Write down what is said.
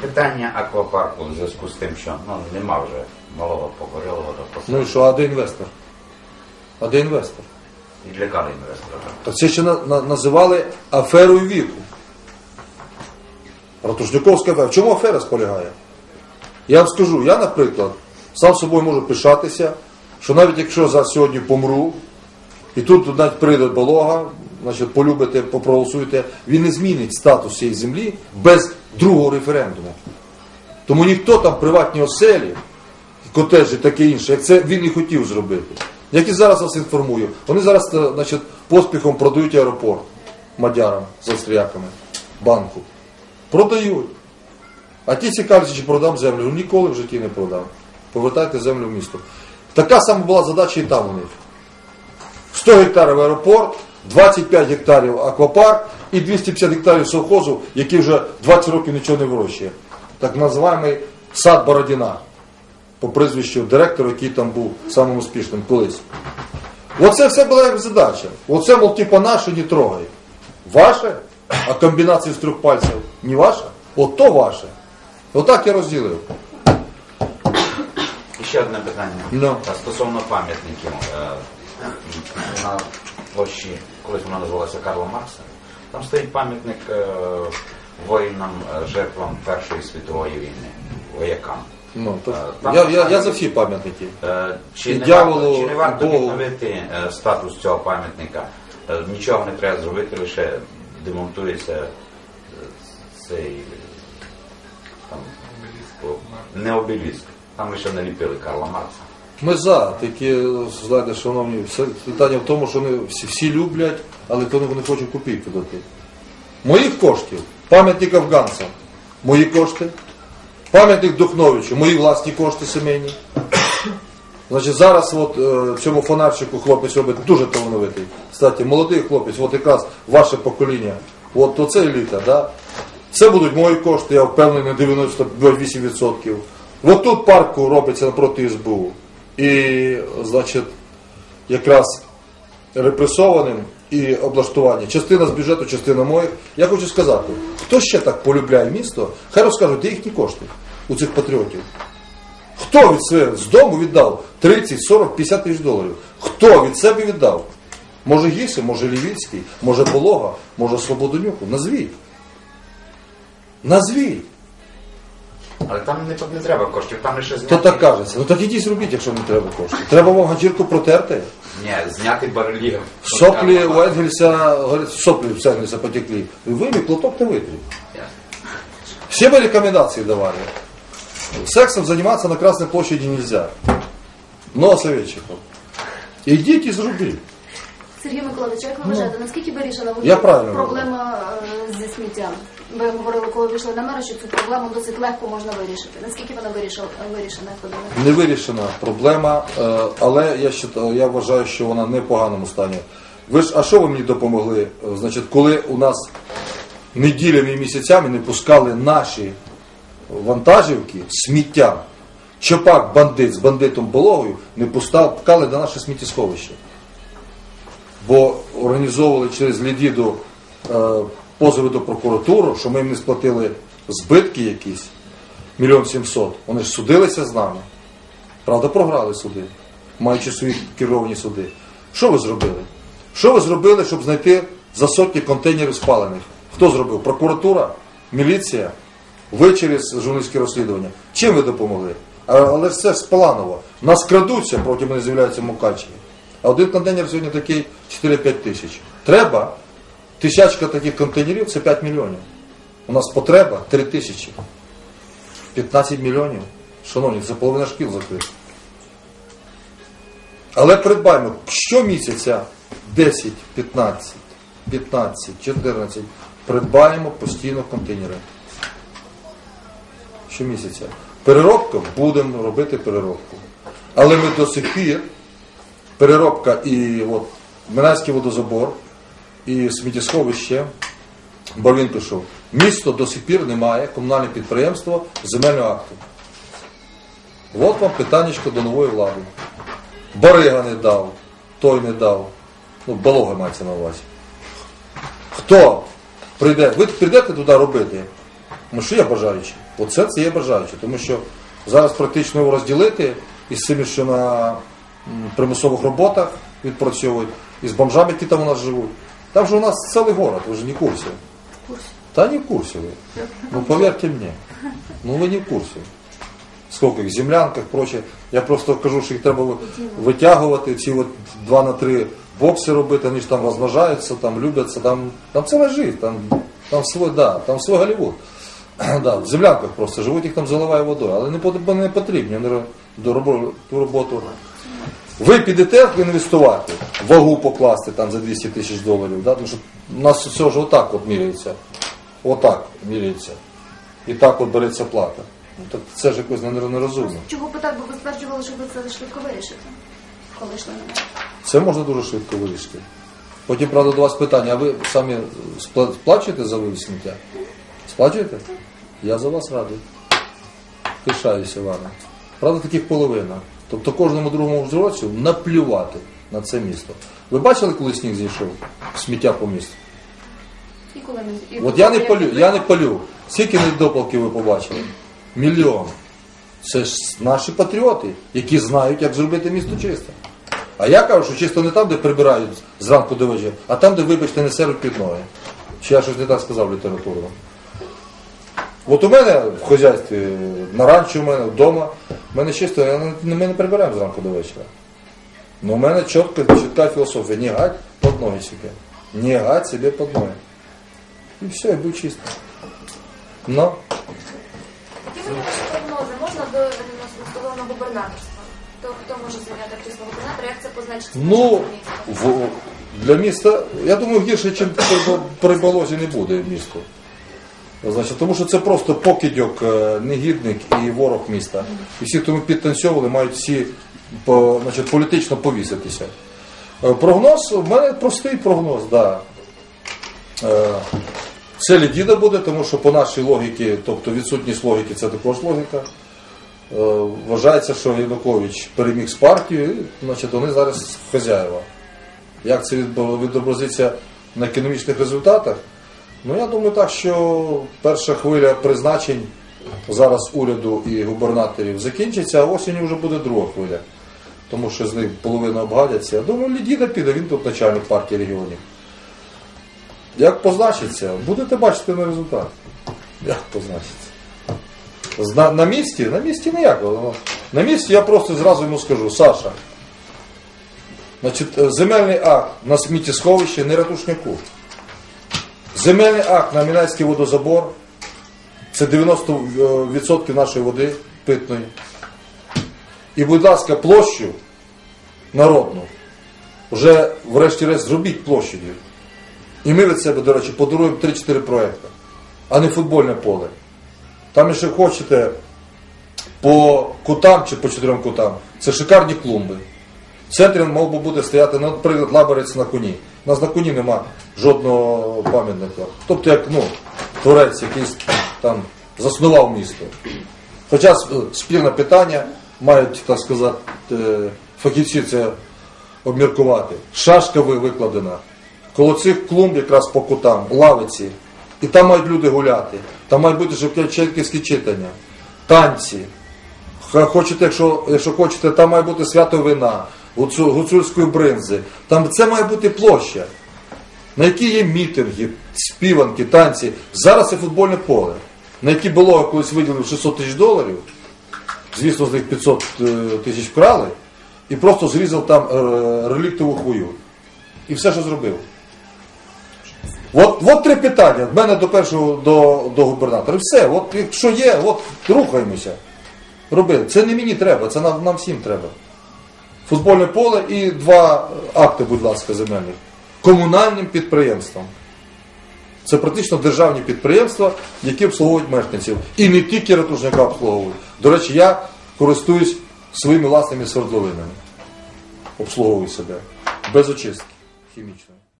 Питання аквапарку в зв'язку з тим, що ну, нема вже малого покорилого до Ну і що, а де інвестор? А де інвестор? І лякали інвестора. Так це ще на, на- називали аферою віку. Ратушняковська афера. В чому афера сполягає? Я вам скажу, я, наприклад, сам собою можу пишатися, що навіть якщо за сьогодні помру, і тут навіть прийде болога, значить, полюбите, попроголосуєте, він не змінить статус цієї землі без другого референдуму. Тому ніхто там приватні оселі, котеджі таке інше, як це він і хотів зробити. Як і зараз вас інформую, вони зараз е, значить, поспіхом продають аеропорт мадярам з австріяками, банку. Продають. А ті цікавляться, чи продам землю. Ну, ніколи в житті не продам. Повертайте землю в місто. Така сама була задача і там у них. 100 гектарів аеропорт, 25 гектарів аквапарк і 250 гектарів совхозу, який вже 20 років нічого не вирощує. Так називаємо сад Бородіна по прізвищу директора, який там був самим успішним колись. Оце все була як задача. Оце, мол, типа наше не трогай. Ваше, а комбінація з трьох пальців не ваша, от то ваше. Отак я розділив. Ще одне питання Ну. Та стосовно пам'ятників. Площі, колись вона називалася Карла Маркса, там стоїть пам'ятник е, воїнам, е, жертвам Першої світової війни, воякам. Ну, то, Е, там- я, я, я за всі пам'ятники. Е, Чи І не, дьяволу, варто, чи не варто Богу. відновити е, статус цього пам'ятника? Е, Нічого не треба зробити, лише демонтується цей там, не обеліск. Там лише наліпили Карла Маркса. Ми за, такі, знаєте, шановні, все питання в тому, що вони всі, всі люблять, але то вони хочуть копійки дати. Моїх коштів, пам'ятник афганцям, мої кошти, пам'ятник Духновичу, мої власні кошти сімейні. Значить, зараз от, е, цьому фонарчику хлопець робить дуже талановитий. Кстати, молодий хлопець, от якраз ваше покоління, от оце еліта, да? Це будуть мої кошти, я впевнений на 98%. От тут парку робиться напроти СБУ. І, значить, якраз репресованим і облаштування. Частина з бюджету, частина моїх. Я хочу сказати, хто ще так полюбляє місто, хай розкажуть, де їхні кошти у цих патріотів. Хто від себе з дому віддав 30, 40, 50 тисяч доларів? Хто від себе віддав? Може Гіси, може Лівіцький, може Полога, може Свободонюку. Назвіть. Назвіть. Але там не, не треба коштів, там лише Хто зняти, так кажеться? Ну так ідіть зробіть, якщо не треба коштів. Треба вам ганчірку протерти. Ні, зняти барельєф. Соплі Карла у Маркса. Енгельса, говорят, сопли в Енгельса потекли. Вымей, платок-то вытри. Ясно. Все бы рекомендации давали. Сексом заниматься на Красной площади нельзя. Но советчиков. Идите и зруби. Сергій Миколаївич, як ви вважаєте, наскільки вирішена Я правильно проблема е, зі сміттям? Ви говорили, коли вийшли на мера, що цю проблему досить легко можна вирішити. Наскільки вона вирішила, вирішена? Не вирішена проблема, е, але я, считаю, я вважаю, що вона не в поганому стані. Ви ж, а що ви мені допомогли? Е, Значить, коли у нас неділями і місяцями не пускали наші вантажівки сміття, Чопак бандит з бандитом Бологою не пускали до наше сміттєсховище. Бо організовували через Лідіду е, позови до прокуратури, що ми їм не сплатили збитки якісь, мільйон сімсот. Вони ж судилися з нами. Правда, програли суди, маючи свої керовані суди. Що ви зробили? Що ви зробили, щоб знайти за сотні контейнерів спалених? Хто зробив? Прокуратура, міліція, ви через журналістське розслідування. Чим ви допомогли? Але це ж планово. Нас крадуться, потім вони з'являються мукачеві. А один контейнер сьогодні такий 4-5 тисяч. Треба тисячка таких контейнерів це 5 мільйонів. У нас потреба 3 тисячі. 15 мільйонів. Шановні, це половина шкіл закрита. Але придбаємо щомісяця 10, 15, 15, 14. Придбаємо постійно контейнери. Щомісяця. Переробка будемо робити переробку. Але ми до сих пір переробка і от Минайський водозабор, і сміттєсховище, бо він пішов. Місто до сих пір не має комунальне підприємство земельного акту. От вам питаннячко до нової влади. Барига не дав, той не дав. Ну, балога мається на увазі. Хто прийде? Ви прийдете туди робити? Тому що є бажаючі. Оце це є бажаючі. Тому що зараз практично його розділити із цими, що на примусових роботах відпрацьовують, і з бомжами, які там у нас живуть. Там же у нас цілий город, ви ж не в курсі. Курс. Та не в курсі ви. Ну повірте мені. Ну ви не в курсі. Скільки їх, землянках, проче. Я просто кажу, що їх треба витягувати, ці от 2 на 3 бокси робити, вони ж там розмножаються, там любляться, там, там ціла життя, там, там свой, да, там свой Голлівуд. да, в землянках просто живуть, їх там заливає водою, але не, не потрібні вони до робо- ту роботу. Ви підете інвестувати, вагу покласти там за 200 тисяч доларів, да? тому що у нас все вже отак от міряється. Отак міряється. І так от береться плата. Ну, так це ж якось не- нерозумно. Чого питати, бо ви стверджували, що ви це швидко вирішите, коли йшли на. Це можна дуже швидко вирішити. Потім, правда, до вас питання, а ви самі спла- сплачуєте за вивіз сміття? Сплачуєте? Я за вас радий. Пишаюся вами. Правда, таких половина. Тобто кожному другому взрослу наплювати на це місто. Ви бачили, коли сніг зійшов? Сміття по місту? І коли ми... і От я не палю, я не палю. Скільки недопалків ви побачили? Мільйон. Це ж наші патріоти, які знають, як зробити місто чисте. А я кажу, що чисто не там, де прибирають зранку до вечора, а там, де, вибачте, не серуть під ноги. Чи я щось не так сказав літературно? От у мене в хазяйстві, на ранчо у мене, вдома, в мене чисто, ми не прибираємо зранку до вечора. Ну, у мене чітка, чітка філософія. Не гать під ноги себе. Не гать себе під ноги. І все, і будь чисто. Ну, Які прогнози? Можна до наступного губернаторства? То хто може зайняти крісло губернатора? Як це позначиться? ну в, для міста, я думаю, гірше, ніж при, при Болозі не буде місто. Значить, тому що це просто покидьок, е, негідник і ворог міста. І всі, хто ми підтанцьовували, мають всі по, значить, політично повіситися. Е, Прогноз, у мене простий прогноз, да. Е, Це Лідіда буде, тому що по нашій логіці, тобто відсутність логіки, це також логіка. Е, Вважається, що Янукович переміг з партією, значить, вони зараз хазяєва. Як це відобразиться на економічних результатах? Ну, я думаю так, що перша хвиля призначень зараз уряду і губернаторів закінчиться, а осінню вже буде друга хвиля. Тому що з них половина обгадяться. Я думаю, Лідіда піде, він тут начальник партії регіонів. Як позначиться, будете бачити на результат. Як позначиться. Зна- На місці? На місці ніякого. Ну, На місці я просто зразу йому скажу, Саша, значить, е, земельний акт на сміттєсховище не ратушняку. Земельний акт на Мінайський водозабор це 90% нашої води питної. І, будь ласка, площу народну вже врешті-решт зробіть площадю. І ми від себе, до речі, подаруємо 3-4 проекти, а не футбольне поле. Там, якщо хочете, по кутам чи по чотирьом кутам, це шикарні клумби. В центрі мав би бути стояти, наприклад, лаборець на коні. На коні нема жодного пам'ятника. Тобто, як ну, творець якийсь там заснував місто. Хоча спірне питання, мають, так сказати, е, фахівці це обміркувати. Шашка викладена. Коло цих клумб якраз по кутам, лавиці. І там мають люди гуляти. Там мають бути шевченківські читання, танці. Хочете, якщо, якщо хочете, там має бути свято вина, гуцульської бринзи. Там це має бути площа, на якій є мітинги, співанки, танці. Зараз це футбольне поле, на яке було колись виділив 600 тисяч доларів. Звісно, з них 500 е, тисяч вкрали, і просто зрізав там е, реліктову хвою. І все, що зробив. От, от три питання. В мене до першого до, до губернатора. Все, от якщо є, от рухаємося. Роби. Це не мені треба, це нам, нам всім треба. Футбольне поле і два акти, будь ласка, земельних. Комунальним підприємством. Це практично державні підприємства, які обслуговують мешканців. І не тільки ратушника обслуговують. До речі, я користуюсь своїми власними свердловинами. Обслуговую себе. Без очистки хімічної.